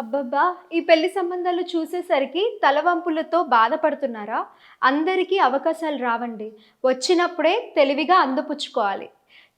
అబ్బబ్బా ఈ పెళ్ళి సంబంధాలు చూసేసరికి తలవంపులతో బాధపడుతున్నారా? అందరికీ అవకాశాలు రావండి. వచ్చినప్పుడే తెలివిగా అందుపుచ్చుకోవాలి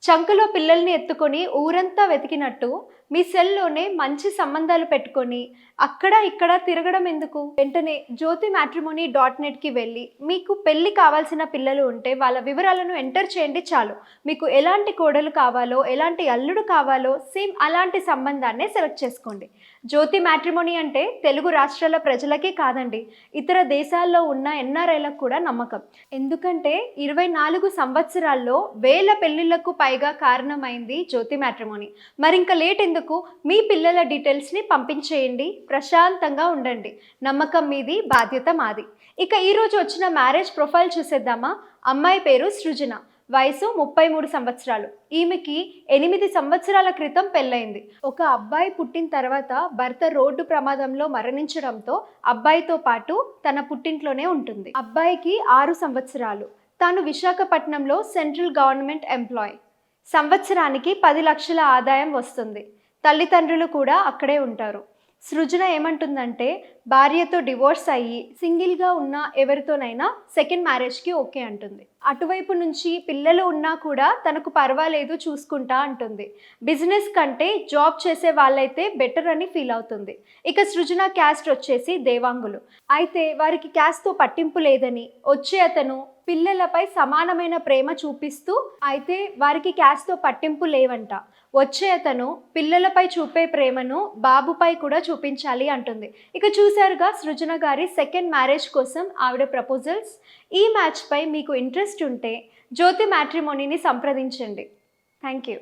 చంకలో పిల్లల్ని ఎత్తుకొని ఊరంతా వెతికినట్టు మీ సెల్లోనే మంచి సంబంధాలు పెట్టుకొని అక్కడ ఇక్కడ తిరగడం ఎందుకు? వెంటనే జ్యోతి మ్యాట్రిమోనీ డాట్ నెట్కి వెళ్ళి మీకు పెళ్ళి కావాల్సిన పిల్లలు ఉంటే వాళ్ళ వివరాలను ఎంటర్ చేయండి చాలు. మీకు ఎలాంటి కోడలు కావాలో ఎలాంటి అల్లుడు కావాలో సేమ్ అలాంటి సంబంధాన్నే సెలెక్ట్ చేసుకోండి. జ్యోతి మ్యాట్రిమోనీ అంటే తెలుగు రాష్ట్రాల ప్రజలకే కాదండి ఇతర దేశాల్లో ఉన్న ఎన్ఆర్ఐలకు కూడా నమ్మకం. ఎందుకంటే ఇరవై నాలుగు సంవత్సరాల్లో వేల పెళ్ళిళ్ళకు పైగా కారణమైంది జ్యోతి మ్యాట్రిమోనీ. మరింక లేట్ ఎందుకు? మీ పిల్లల డీటెయిల్స్ని పంపించేయండి. ప్రశాంతంగా ఉండండి. నమ్మకం మీది బాధ్యత మాది. ఇక ఈరోజు వచ్చిన మ్యారేజ్ ప్రొఫైల్ చూసేద్దామా? అమ్మాయి పేరు సృజన. వయసు ముప్పై మూడు సంవత్సరాలు. ఈమెకి ఎనిమిది సంవత్సరాల క్రితం పెళ్ళైంది ఒక అబ్బాయి పుట్టిన తర్వాత భర్త రోడ్డు ప్రమాదంలో మరణించడంతో అబ్బాయితో పాటు తన పుట్టింట్లోనే ఉంటుంది. అబ్బాయికి ఆరు సంవత్సరాలు. తాను విశాఖపట్నంలో సెంట్రల్ గవర్నమెంట్ ఎంప్లాయ్. సంవత్సరానికి పది లక్షల ఆదాయం వస్తుంది. తల్లిదండ్రులు కూడా అక్కడే ఉంటారు. సృజన ఏమంటుందంటే భార్యతో డివోర్స్ అయ్యి సింగిల్గా ఉన్న ఎవరితోనైనా సెకండ్ మ్యారేజ్కి ఓకే అంటుంది. అటువైపు నుంచి పిల్లలు ఉన్నా కూడా తనకు పర్వాలేదు చూసుకుంటా అంటుంది. బిజినెస్ కంటే జాబ్ చేసే వాళ్ళైతే బెటర్ అని ఫీల్ అవుతుంది. ఇక సృజన క్యాస్ట్ వచ్చేసి దేవాంగులు. అయితే వారికి క్యాస్ట్తో పట్టింపు లేదని వచ్చే అతను పిల్లలపై సమానమైన ప్రేమ చూపిస్తూ అయితే వారికి క్యాస్తో పట్టింపు లేవంట. వచ్చే అతను పిల్లలపై చూపే ప్రేమను బాబుపై కూడా చూపించాలి అంటుంది. ఇక చూశారుగా సృజన గారి సెకండ్ మ్యారేజ్ కోసం ఆవిడ ప్రపోజల్స్ ఈ మ్యాచ్పై మీకు ఇంట్రెస్ట్ ఉంటే జ్యోతి మ్యాట్రిమోనీని సంప్రదించండి. Thank you